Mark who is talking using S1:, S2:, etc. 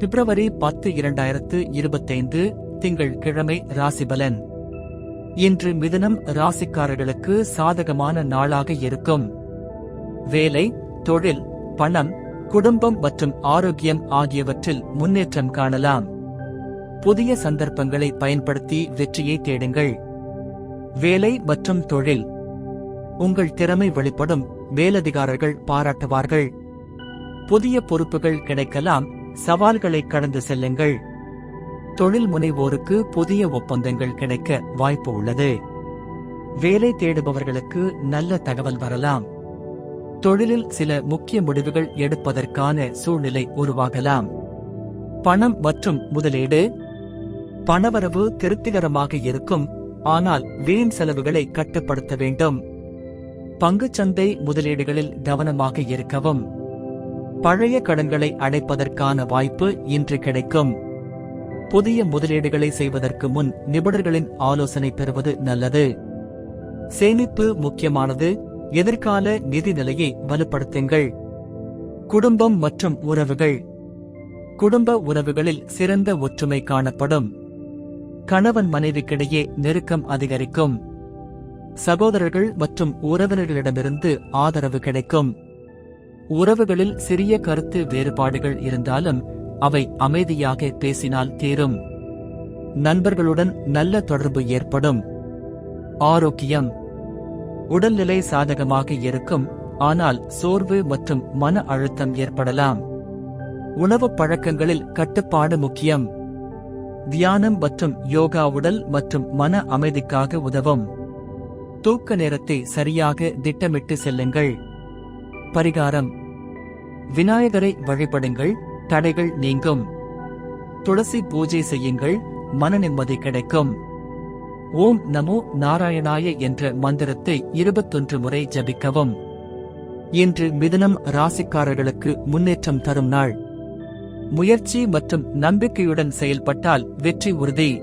S1: பிப்ரவரி பத்து இரண்டாயிரத்து இருபத்தைந்து திங்கள் கிழமை ராசிபலன். இன்று மிதனம் ராசிக்காரர்களுக்கு சாதகமான நாளாக இருக்கும். வேலை தொழில் பணம் குடும்பம் மற்றும் ஆரோக்கியம் ஆகியவற்றில் முன்னேற்றம் காணலாம். புதிய சந்தர்ப்பங்களை பயன்படுத்தி வெற்றியை தேடுங்கள். வேலை மற்றும் தொழில். உங்கள் திறமை வெளிப்படும் மேலதிகாரர்கள் பாராட்டுவார்கள். புதிய பொறுப்புகள் கிடைக்கலாம் சவால்களை கடந்து செல்லுங்கள். தொழில் முனைவோருக்கு புதிய ஒப்பந்தங்கள் கிடைக்க வாய்ப்பு உள்ளது. வேலை தேடுபவர்களுக்கு நல்ல தகவல் வரலாம். தொழிலில் சில முக்கிய முடிவுகள் எடுப்பதற்கான சூழ்நிலை உருவாகலாம். பணம் மற்றும் முதலீடு. பணவரவு திருப்திகரமாக இருக்கும் ஆனால் வீண் செலவுகளை கட்டுப்படுத்த வேண்டும். பங்குச்சந்தை முதலீடுகளில் கவனமாக இருக்கவும். பழைய கடன்களை அடைப்பதற்கான வாய்ப்பு இன்று கிடைக்கும். புதிய முதலீடுகளை செய்வதற்கு முன் நிபுணர்களின் ஆலோசனை பெறுவது நல்லது. சேமிப்பு முக்கியமானது. எதிர்கால நிதி நிலையை வலுப்படுத்துங்கள். குடும்பம் மற்றும் உறவுகள். குடும்ப உறவுகளில் சிறந்த ஒற்றுமை காணப்படும். கணவன் மனைவிக்கிடையே நெருக்கம் அதிகரிக்கும். சகோதரர்கள் மற்றும் உறவினர்களிடமிருந்து ஆதரவு கிடைக்கும். உறவுகளில் சிறிய கருத்து வேறுபாடுகள் இருந்தாலும் அவை அமைதியாக பேசினால் தீரும். நண்பர்களுடன் நல்ல தொடர்பு ஏற்படும். ஆரோக்கியம். உடல்நிலை சாதகமாக இருக்கும் ஆனால் சோர்வு மற்றும் மன அழுத்தம் ஏற்படலாம். உணவு பழக்கங்களில் கட்டுப்பாடு முக்கியம். தியானம் மற்றும் யோகா உடல் மற்றும் மன அமைதிக்காக உதவும். தூக்க நேரத்தை சரியாக திட்டமிட்டு செல்லுங்கள். பரிகாரம். விநாயகரை வழிபடுங்கள் தடைகள் நீங்கும். துளசி பூஜை செய்யுங்கள் மன நிம்மதி கிடைக்கும். ஓம் நமோ நாராயணாய என்ற மந்திரத்தை இருபத்தொன்று முறை ஜபிக்கவும். இன்று மிதனம் ராசிக்காரர்களுக்கு முன்னேற்றம் தரும் நாள். முயற்சி மற்றும் நம்பிக்கையுடன் செயல்பட்டால் வெற்றி உறுதி.